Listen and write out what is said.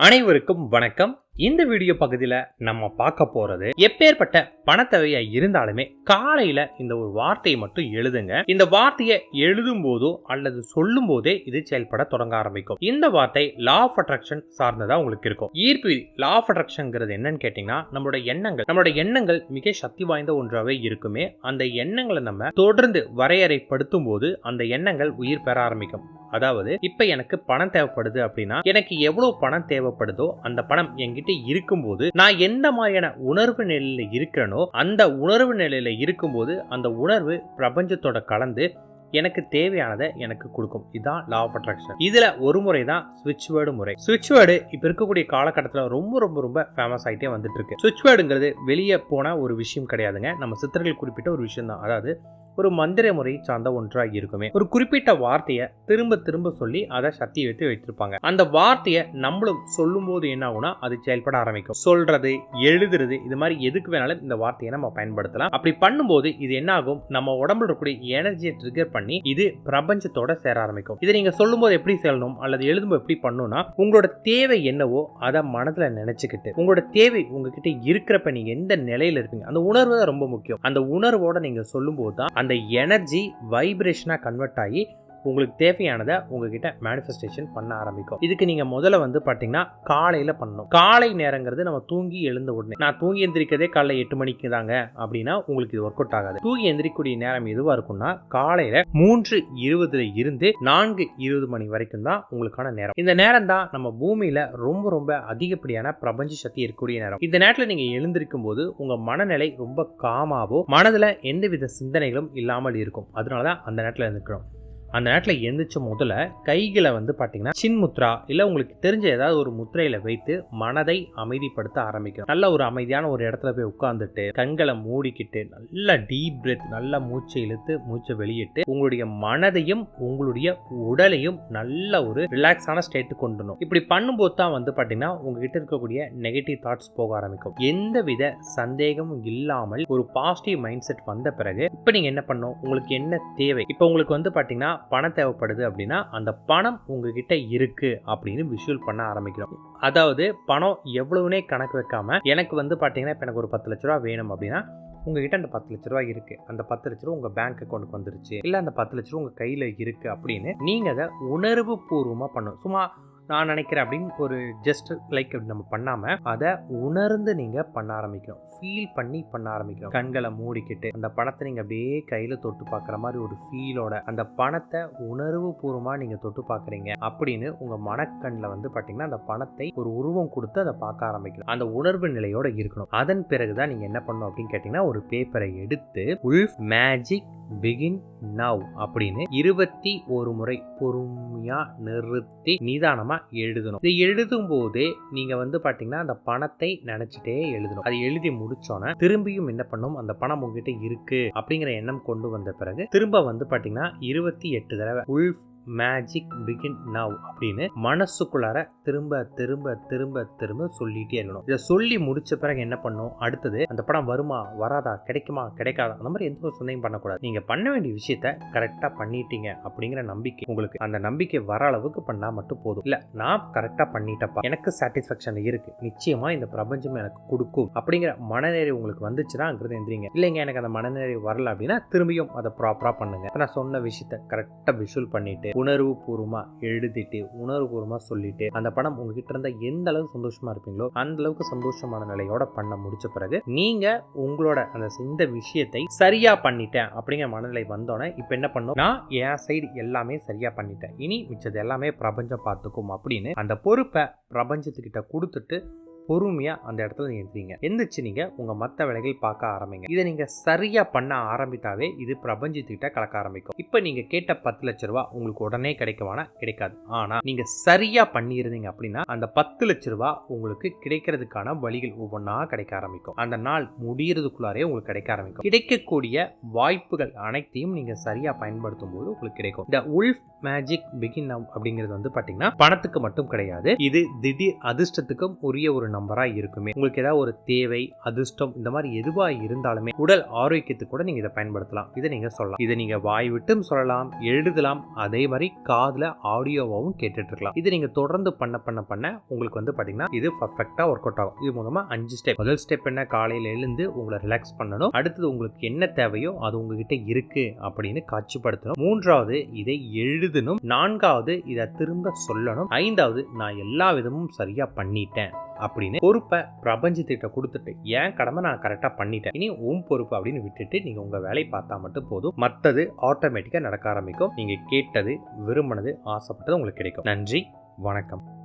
அனைவருக்கும் வணக்கம். இந்த வீடியோ பகுதியில் நம்ம பார்க்க போறது எப்பேற்பட்ட பணத்தவையா இருந்தாலுமே காலையில இந்த ஒரு வார்த்தையை மட்டும் எழுதுங்க. இந்த வார்த்தையை எழுதும் போதோ அல்லது சொல்லும் போதே இது செயல்பட தொடங்க ஆரம்பிக்கும். இந்த வார்த்தை லா ஆஃப் அட்ராக்ஷன் சார்ந்ததா உங்களுக்கு இருக்கும். ஈர்ப்பு லா ஆஃப் அட்ராக்ஷன்ங்கிறது என்னன்னு கேட்டீங்கன்னா நம்மளோட எண்ணங்கள் நம்மளோட எண்ணங்கள் மிக சக்தி வாய்ந்த ஒன்றாவே இருக்குமே அந்த எண்ணங்களை நம்ம தொடர்ந்து வரையறைப்படுத்தும் போது அந்த எண்ணங்கள் உயிர் பெற ஆரம்பிக்கும். அதாவது இப்ப எனக்கு பணம் தேவைப்படுது அப்படின்னா எனக்கு எவ்வளவு பணம் தேவை தேவைப்படுதோ அந்த பணம் என்கிட்ட இருக்கும்போது நான் எந்த மாதிரியான உணர்வு நிலையில் இருக்கிறேனோ அந்த உணர்வு நிலையில் இருக்கும்போது அந்த உணர்வு பிரபஞ்சத்தோட கலந்து எனக்கு தேவையானதை எனக்கு கொடுக்கும். இதுதான் லா ஆஃப் அட்ராக்ஷன் இதில் ஒரு முறை தான் ஸ்விட்ச் வேர்டு முறை. ஸ்விட்ச் வேர்டு இப்போ இருக்கக்கூடிய காலகட்டத்தில் ரொம்ப ரொம்ப ரொம்ப ஃபேமஸ் ஆகிட்டே வந்துட்டு இருக்கு. ஸ்விட்ச் வேர்டுங்கிறது வெளியே போன ஒரு விஷயம் கிடையாதுங்க. நம்ம சித்தர்கள் குறிப்பிட்ட ஒரு விஷயம் தான் அதாவது ஒரு மந்திர முறை சார்ந்த ஒன்றாக இருக்குமே. ஒரு குறிப்பிட்ட வார்த்தையை திரும்ப திரும்ப சொல்லி அதை சக்தி வைத்து வைத்திருப்பாங்க. அந்த வார்த்தையை நம்மளும் சொல்லும் போது என்ன ஆகும்னா அது செயல்பட ஆரம்பிக்கும். சொல்றது எழுதுறது இது மாதிரி எதுக்கு வேணாலும் இந்த வார்த்தையை நம்ம பயன்படுத்தலாம். அப்படி பண்ணும்போது இது என்ன ஆகும்? நம்ம உடம்புல இருக்கக்கூடிய எனர்ஜியை ட்ரிகர் பண்ணி இது பிரபஞ்சத்தோட சேர ஆரம்பிக்கும். இதை நீங்க சொல்லும் போது எப்படி செல்லணும் அல்லது எழுதும்போது எப்படி பண்ணணும்னா உங்களோட தேவை என்னவோ அதை மனதில் நினைச்சுக்கிட்டு உங்களோட தேவை உங்ககிட்ட இருக்கிறப்ப நீங்க எந்த நிலையில இருப்பீங்க? அந்த உணர்வு தான் ரொம்ப முக்கியம். அந்த உணர்வோட நீங்க சொல்லும்போது தான் அந்த எனர்ஜி வைப்ரேஷனாக கன்வெர்ட் ஆகி உங்களுக்கு தேவையானதை உங்ககிட்ட மேனிஃபெஸ்டேஷன் பண்ண ஆரம்பிக்கும். இதுக்கு நீங்க முதல்ல வந்து பார்த்தீங்கன்னா காலையில் பண்ணணும். காலை நேரங்கிறது நம்ம தூங்கி எழுந்த உடனே. நான் தூங்கி எந்திரிக்கிறதே காலைல எட்டு மணிக்கு தாங்க அப்படின்னா உங்களுக்கு இது ஒர்க் அவுட் ஆகாது. தூங்கி எந்திரிக்கக்கூடிய நேரம் எதுவாக இருக்கும்னா காலையில் மூன்று இருபதுல இருந்து நான்கு இருபது மணி வரைக்கும் தான் உங்களுக்கான நேரம். இந்த நேரம் தான் நம்ம பூமியில ரொம்ப ரொம்ப அதிகப்படியான பிரபஞ்ச சக்தி இருக்கக்கூடிய நேரம். இந்த நேரத்தில் நீங்க எழுந்திருக்கும் போது உங்க மனநிலை ரொம்ப காமாவோ மனதில் எந்தவித சிந்தனைகளும் இல்லாமல் இருக்கும். அதனால தான் அந்த நேரத்தில் இருந்துக்கிறோம் அந்த நேரத்தில் எந்திரிச்ச முதல்ல கைகளை வந்து பார்த்தீங்கன்னா சின் முத்ரா இல்லை உங்களுக்கு தெரிஞ்ச ஏதாவது ஒரு முத்திரையில் வைத்து மனதை அமைதிப்படுத்த ஆரம்பிக்கும் நல்ல ஒரு அமைதியான ஒரு இடத்துல போய் உட்காந்துட்டு கண்களை மூடிக்கிட்டு நல்ல டீப் பிரெத் நல்ல மூச்சை இழுத்து மூச்சை வெளியிட்டு உங்களுடைய மனதையும் உங்களுடைய உடலையும் நல்ல ஒரு ரிலாக்ஸான ஸ்டேட்டு கொண்டுணும் இப்படி பண்ணும்போது தான் வந்து பார்த்தீங்கன்னா உங்ககிட்ட இருக்கக்கூடிய நெகட்டிவ் தாட்ஸ் போக ஆரம்பிக்கும். எந்த வித சந்தேகமும் இல்லாமல் ஒரு பாசிட்டிவ் மைண்ட் செட் வந்த பிறகு இப்போ நீங்கள் என்ன பண்ணணும்? உங்களுக்கு என்ன தேவை? இப்போ உங்களுக்கு வந்து பார்த்தீங்கன்னா பணம் தேவைப்படுது அப்படின்னா அந்த பணம் உங்ககிட்ட இருக்கு அப்படின்னு விஷுவல் பண்ண ஆரம்பிக்கிறோம். அதாவது பணம் எவ்வளவுனே கணக்கு வைக்காம எனக்கு வந்து பார்த்தீங்கன்னா இப்போ எனக்கு ஒரு பத்து லட்ச ரூபா வேணும் அப்படின்னா உங்ககிட்ட அந்த பத்து லட்ச ரூபா இருக்கு. அந்த பத்து லட்ச ரூபா உங்க பேங்க் அக்கௌண்ட்டுக்கு வந்துருச்சு. இல்லை அந்த பத்து லட்ச ரூபா உங்க கையில இருக்கு அப்படின்னு நீங்க அதை உணர்வு பூர்வமா பண்ணணும். சும்மா நான் நினைக்கிறேன் அப்படின்னு ஒரு ஜஸ்ட் லைக் நம்ம பண்ணாமல் அதை உணர்ந்து நீங்கள் பண்ண ஆரம்பிக்கணும். ஃபீல் பண்ணி பண்ண ஆரம்பிக்கணும். கண்களை மூடிக்கிட்டு அந்த பணத்தை நீங்கள் அப்படியே கையில் தொட்டு பார்க்குற மாதிரி ஒரு ஃபீலோட அந்த பணத்தை உணர்வு பூர்வமாக நீங்கள் தொட்டு பார்க்குறீங்க அப்படின்னு உங்கள் மனக்கண்ணில் வந்து பார்த்தீங்கன்னா அந்த பணத்தை ஒரு உருவம் கொடுத்து அதை பார்க்க ஆரம்பிக்கணும். அந்த உணர்வு நிலையோட இருக்கணும். அதன் பிறகு தான் நீங்கள் என்ன பண்ணணும் அப்படின்னு கேட்டிங்கன்னா ஒரு பேப்பரை எடுத்து உல்ஃப் மேஜிக் பிகின் நவ் அப்படின்னு இருபத்தி ஒரு முறை பொறுமையா நிறுத்தி நிதானமா எழுதணும். இதை எழுதும் போதே நீங்க வந்து பாத்தீங்கன்னா அந்த பணத்தை நினைச்சிட்டே எழுதணும். அதை எழுதி முடிச்சோன்னே திரும்பியும் என்ன பண்ணும்? அந்த பணம் உங்ககிட்ட இருக்கு அப்படிங்கிற எண்ணம் கொண்டு வந்த பிறகு திரும்ப வந்து பாத்தீங்கன்னா இருபத்தி எட்டு தடவை உல்ஃப் மேஜிக் பிகின் நவ் அப்படின்னு மனசுக்குள்ளார திரும்ப திரும்ப திரும்ப திரும்ப சொல்லிட்டே இருக்கணும். இதை சொல்லி முடிச்ச பிறகு என்ன பண்ணும்? அடுத்தது அந்த படம் வருமா வராதா கிடைக்குமா கிடைக்காதா? அந்த மாதிரி எந்த ஒரு சந்தேகம் பண்ணக்கூடாது. நீங்க பண்ண வேண்டிய விஷயத்த கரெக்டா பண்ணிட்டீங்க அப்படிங்கிற நம்பிக்கை உங்களுக்கு அந்த நம்பிக்கை வர அளவுக்கு பண்ணா மட்டும் போதும். இல்ல நான் கரெக்டா பண்ணிட்டப்பா எனக்கு சாட்டிஸ்பாக்சன் இருக்கு. நிச்சயமா இந்த பிரபஞ்சம் எனக்கு கொடுக்கும் அப்படிங்கிற மனநிறை உங்களுக்கு வந்துச்சுன்னாங்கிறது எந்திரிங்க. இல்லைங்க எனக்கு அந்த மனநிறை வரல அப்படின்னா திரும்பியும் அதை ப்ராப்பரா பண்ணுங்க. நான் சொன்ன விஷயத்த கரெக்டா விஷுவல் பண்ணிட்டு உணர்வு பூர்வமாக எழுதிட்டு உணர்வு பூர்வமாக சொல்லிட்டு அந்த படம் உங்ககிட்ட இருந்தால் எந்த அளவுக்கு சந்தோஷமாக இருப்பீங்களோ அந்த அளவுக்கு சந்தோஷமான நிலையோட பண்ண முடிச்ச பிறகு நீங்கள் உங்களோட அந்த இந்த விஷயத்தை சரியாக பண்ணிட்டேன் அப்படிங்கிற மனநிலை வந்தோடனே இப்போ என்ன பண்ணும்? நான் என் சைடு எல்லாமே சரியாக பண்ணிட்டேன். இனி மிச்சது எல்லாமே பிரபஞ்சம் பார்த்துக்கும் அப்படின்னு அந்த பொறுப்பை பிரபஞ்சத்துக்கிட்ட கொடுத்துட்டு பொறுமையாக அந்த இடத்துல நீங்கள் இருக்கிறீங்க எந்திரிச்சு நீங்கள் உங்கள் மற்ற வேலைகள் பார்க்க ஆரம்பிங்க. இதை நீங்கள் சரியாக பண்ண ஆரம்பித்தாவே இது பிரபஞ்சத்துக்கிட்ட கலக்க ஆரம்பிக்கும். இப்போ நீங்கள் கேட்ட பத்து லட்ச ரூபா உங்களுக்கு உடனே கிடைக்குமானா கிடைக்காது. ஆனால் நீங்கள் சரியாக பண்ணியிருந்தீங்க அப்படின்னா அந்த பத்து லட்ச ரூபா உங்களுக்கு கிடைக்கிறதுக்கான வழிகள் ஒவ்வொன்றா கிடைக்க ஆரம்பிக்கும். அந்த நாள் முடியறதுக்குள்ளாரே உங்களுக்கு கிடைக்க ஆரம்பிக்கும். கிடைக்கக்கூடிய வாய்ப்புகள் அனைத்தையும் நீங்கள் சரியாக பயன்படுத்தும் போது உங்களுக்கு கிடைக்கும். இந்த உல்ஃப் மேஜிக் பிகின் அப்படிங்கிறது வந்து பார்த்தீங்கன்னா பணத்துக்கு மட்டும் கிடையாது. இது திடீர் அதிர்ஷ்டத்துக்கும் உரிய ஒரு நம்பராக இருக்குமே. உங்களுக்கு ஏதாவது ஒரு தேவை அதிர்ஷ்டம் இந்த மாதிரி எதுவாக இருந்தாலுமே உடல் ஆரோக்கியத்துக்கு கூட நீங்கள் இதை பயன்படுத்தலாம். இதை நீங்கள் சொல்லலாம். இதை நீங்கள் வாய் விட்டும் சொல்லலாம் எழுதலாம். அதே மாதிரி காதில் ஆடியோவாகவும் கேட்டுட்ருக்கலாம். இதை நீங்கள் தொடர்ந்து பண்ண பண்ண பண்ண உங்களுக்கு வந்து பார்த்தீங்கன்னா இது பர்ஃபெக்டாக ஒர்க் அவுட் ஆகும். இது மூலமாக அஞ்சு ஸ்டெப் முதல் ஸ்டெப் என்ன? காலையில் எழுந்து உங்களை ரிலாக்ஸ் பண்ணணும். அடுத்தது உங்களுக்கு என்ன தேவையோ அது உங்ககிட்ட இருக்கு அப்படின்னு காட்சிப்படுத்தணும். மூன்றாவது இதை எழுதணும். நான்காவது இதை திரும்ப சொல்லணும். ஐந்தாவது நான் எல்லா விதமும் சரியாக பண்ணிட்டேன். அப்படின்னு பொறுப்பை பிரபஞ்சத்திட்ட கொடுத்துட்டு ஏன் கடமை நான் கரெக்டாக பண்ணிட்டேன்? இனி உன் பொறுப்பு அப்படின்னு விட்டுட்டு நீங்கள் உங்கள் வேலையை பார்த்தா மட்டும் போதும். மற்றது ஆட்டோமேட்டிக்காக நடக்க ஆரம்பிக்கும். நீங்கள் கேட்டது விரும்பினது ஆசைப்பட்டது உங்களுக்கு கிடைக்கும். நன்றி வணக்கம்.